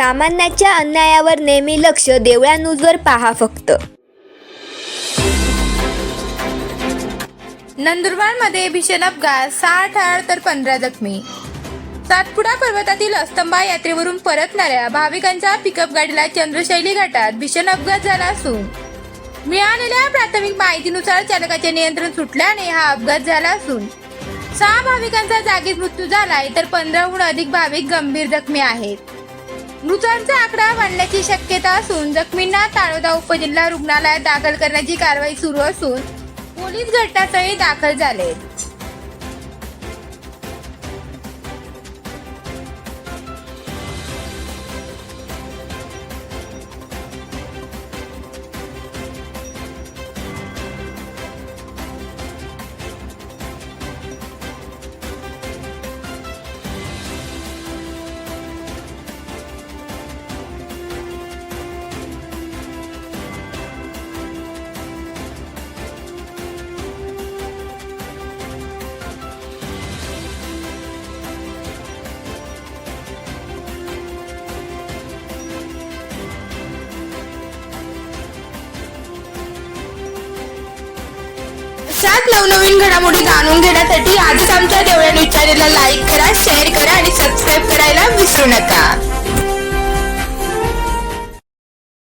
सामान्याच्या अन्यायावर नेहमी लक्ष देवळा न्यूजवर पहा फक्त. नंदुरबारमध्ये भीषण अपघात सहा ठार तर पंधरा जखमी. सातपुडा पर्वतातील अस्तंबा यात्रेवरून परतणाऱ्या भाविकांच्या पिकअप गाडीला चंद्रशैली घाटात भीषण अपघात झाला असून मिळालेल्या प्राथमिक माहितीनुसार चालकाचे नियंत्रण सुटल्याने हा अपघात झाला असून सहा भाविकांचा जागीच मृत्यू झालाय तर पंधराहून अधिक भाविक गंभीर जखमी आहेत. मृतांचा आकडा वाढण्याची शक्यता असून जखमींना ताळोदा उपजिल्हा रुग्णालयात दाखल करण्याची कारवाई सुरू असून पोलीस घटनास्थळी दाखल झाले. अशाच नवनवीन घडामोडी जाणून घेण्यासाठी आजच आमच्या देवळ्या न्यूज चॅनेलला लाईक करा शेअर करा आणि सबस्क्राईब करायला विसरू नका.